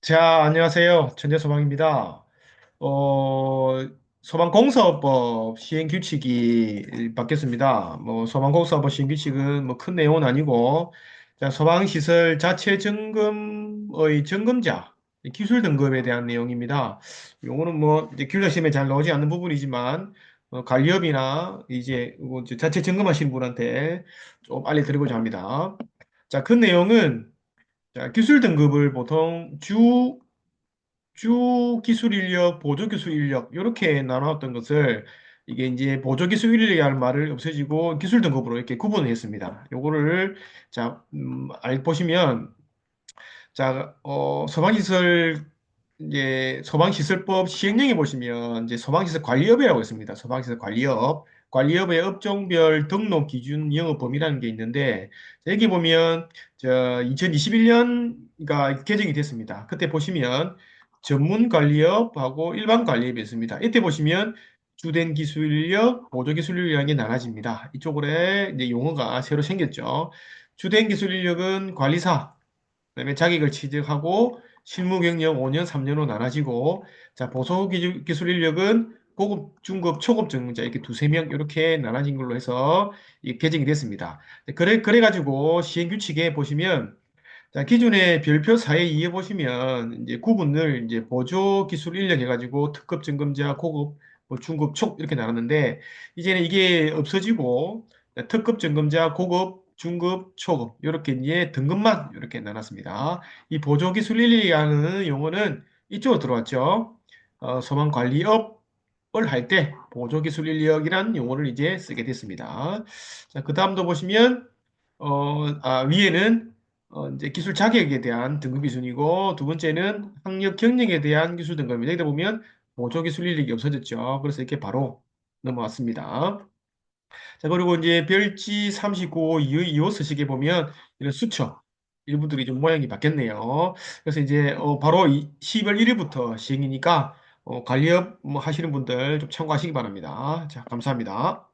자, 안녕하세요. 천재소방입니다. 어, 소방공사법 시행 규칙이 바뀌었습니다. 뭐, 소방공사법 시행 규칙은 뭐 큰 내용은 아니고, 자, 소방시설 자체 점검의 점검자, 기술 등급에 대한 내용입니다. 요거는 뭐, 이제 교육시험에 잘 나오지 않는 부분이지만, 어, 관리업이나 이제 뭐 자체 점검하시는 분한테 좀 알려드리고자 합니다. 자, 그 내용은 자, 기술 등급을 보통 주, 주 기술 인력, 보조 기술 인력, 이렇게 나눴던 것을 이게 이제 보조 기술 인력이라는 말을 없애지고 기술 등급으로 이렇게 구분을 했습니다. 요거를, 자, 음, 알, 보시면, 자, 어, 소방시설, 이제 소방시설법 시행령에 보시면 이제 소방시설 관리업이라고 있습니다. 소방시설 관리업. 관리업의 업종별 등록 기준 영업 범위라는 게 있는데, 여기 보면, 저, 2021년, 가 개정이 됐습니다. 그때 보시면, 전문 관리업하고 일반 관리업이 있습니다. 이때 보시면, 주된 기술력, 보조 기술력이라는 게 나눠집니다. 이쪽으로 이제 용어가 새로 생겼죠. 주된 기술력은 관리사, 그다음에 자격을 취득하고 실무 경력 5년, 3년으로 나눠지고 자, 기술, 기술 인력은 고급, 중급, 초급 전문자 이렇게 두세 명 이렇게 나눠진 걸로 해서 이 개정이 됐습니다. 그래 그래 가지고 시행 규칙에 보시면 자, 기존의 별표 4에 2에 보시면 이제 구분을 이제 보조 기술 인력 해가지고 특급 점검자, 고급, 뭐 중급, 촉 이렇게 나눴는데 이제는 이게 없어지고 특급 점검자, 고급, 중급, 초급 이렇게 이제 등급만 이렇게 나눴습니다. 이 보조 기술 인력이라는 용어는 이쪽으로 들어왔죠. 어, 소방 관리업을 할 때 보조 기술 인력이라는 용어를 이제 쓰게 됐습니다. 자, 그 다음도 보시면 어, 아, 위에는 어, 이제 기술 자격에 대한 등급 기준이고 두 번째는 학력 경력에 대한 기술 등급입니다. 여기다 보면 보조 기술 인력이 없어졌죠. 그래서 이렇게 바로 넘어왔습니다. 자, 그리고 이제 별지 39, 이, 이 서식에 보면 이런 수첩, 일부들이 좀 모양이 바뀌었네요. 그래서 이제 어, 바로 이 12월 1일부터 시행이니까 어, 관리업 뭐 하시는 분들 좀 참고하시기 바랍니다. 자, 감사합니다.